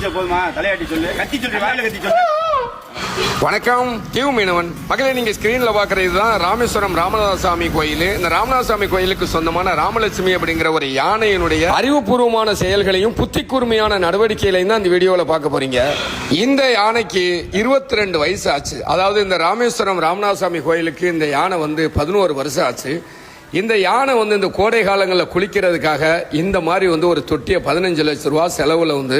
போதுமா? தலையாட்டி சொல்லு. கத்தி சொல்லு வாயில கத்தி சொல்லு. வணக்கம். கியூ மீனவன். மகளே நீங்க ஸ்கிரீன்ல பாக்குறது தான் ராமேஸ்வரம் ராமநாதசாமி கோயில். இந்த ராமநாதசாமி கோயிலுக்கு சொந்தமான ராமலட்சுமி அப்படிங்கிற ஒரு யானையினுடைய அறிவுபூர்வமான செயல்களையும் புத்தி கூர்மையான நடவடிக்கைகளையும் தான் இந்த வீடியோல பார்க்க போறீங்க. இந்த யானைக்கு இருபத்தி ரெண்டு வயசு ஆச்சு. அதாவது இந்த ராமேஸ்வரம் ராமநாதசாமி கோயிலுக்கு இந்த யானை வந்து பதினோரு வருஷம் ஆச்சு. இந்த யானை வந்து இந்த கோடை காலங்களில் குளிக்கிறதுக்காக இந்த மாதிரி வந்து ஒரு தொட்டியை பதினஞ்சு லட்ச ரூபா செலவில் வந்து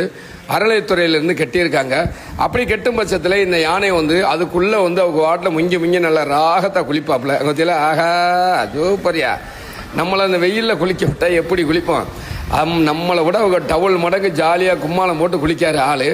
அறநிலைத்துறையிலேருந்து கட்டியிருக்காங்க. அப்படி கெட்டும் பட்சத்தில் இந்த யானை வந்து அதுக்குள்ளே வந்து அவங்க வாட்டில் முங்கி முங்கி நல்லா ராகத்தை குளிப்பாப்புல. அங்கே ஆஹா சூப்பரியா நம்மளை அந்த வெயிலில் குளிக்க விட்டால் எப்படி குளிப்போம்? அம் நம்மளை விட அவங்க டவல் மடங்கு ஜாலியாக கும்மாளம் போட்டு குளிக்காரு ஆள்.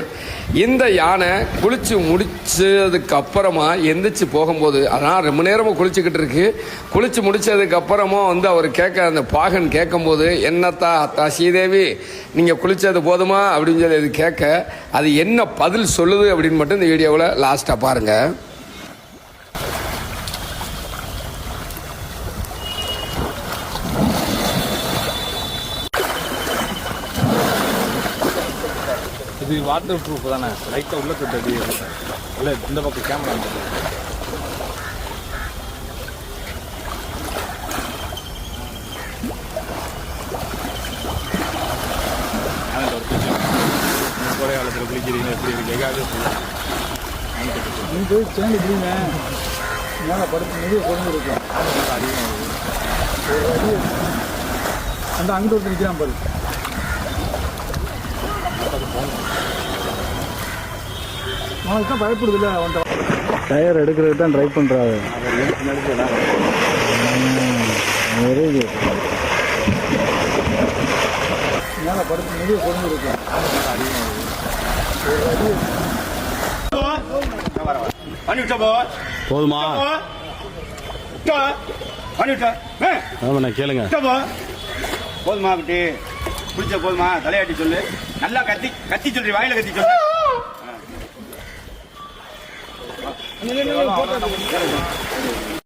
இந்த யானை குளித்து முடிச்சதுக்கு அப்புறமா எந்திரிச்சு போகும்போது அதனால் ரொம்ப நேரமும் குளிச்சுக்கிட்டு இருக்கு. குளித்து முடிச்சதுக்கு அப்புறமா வந்து அவர் கேட்க அந்த பாகன் கேட்கும்போது என்னத்தா அத்தா ஸ்ரீதேவி நீங்கள் குளித்தது போதுமா? அப்படின்னு சொல்லி அது கேட்க அது என்ன பதில் சொல்லுது? அப்படின்னு மட்டும் இந்த வீடியோவில் லாஸ்ட்டாக பாருங்கள் இது வாட்டர் ப்ரூஃப் தானே லைட்டாக உள்ள தொட்டு அடி இல்லை இந்த பக்கம் கேமரா கோடை காலத்தில் குளிக்கிறீங்க எப்படி இருக்கு. எங்காவது நீ போய் சேர்ந்து மேலே இருக்கும். அடி. அந்த அங்கிட்டு ஒருத்தர் நிற்கிறான் பாரு. அவனுக்கு தான் பயப்படுது இல்லை அவன் டயர் எடுக்கிறதுக்கு தான் ட்ரை பண்ணுறாரு வெரி குட் மேலே படுத்து முதுகு கொண்டு போதுமா? போ. விட்டா. பண்ணி விட்டா ஏ, ஆமாண்ணா கேளுங்க. போதுமா குட்டி? பிடிச்ச போதுமா? தலையாட்டி சொல்லு. நல்லா கத்தி கத்தி சொல்லு வாயில கத்தி சொல்லு.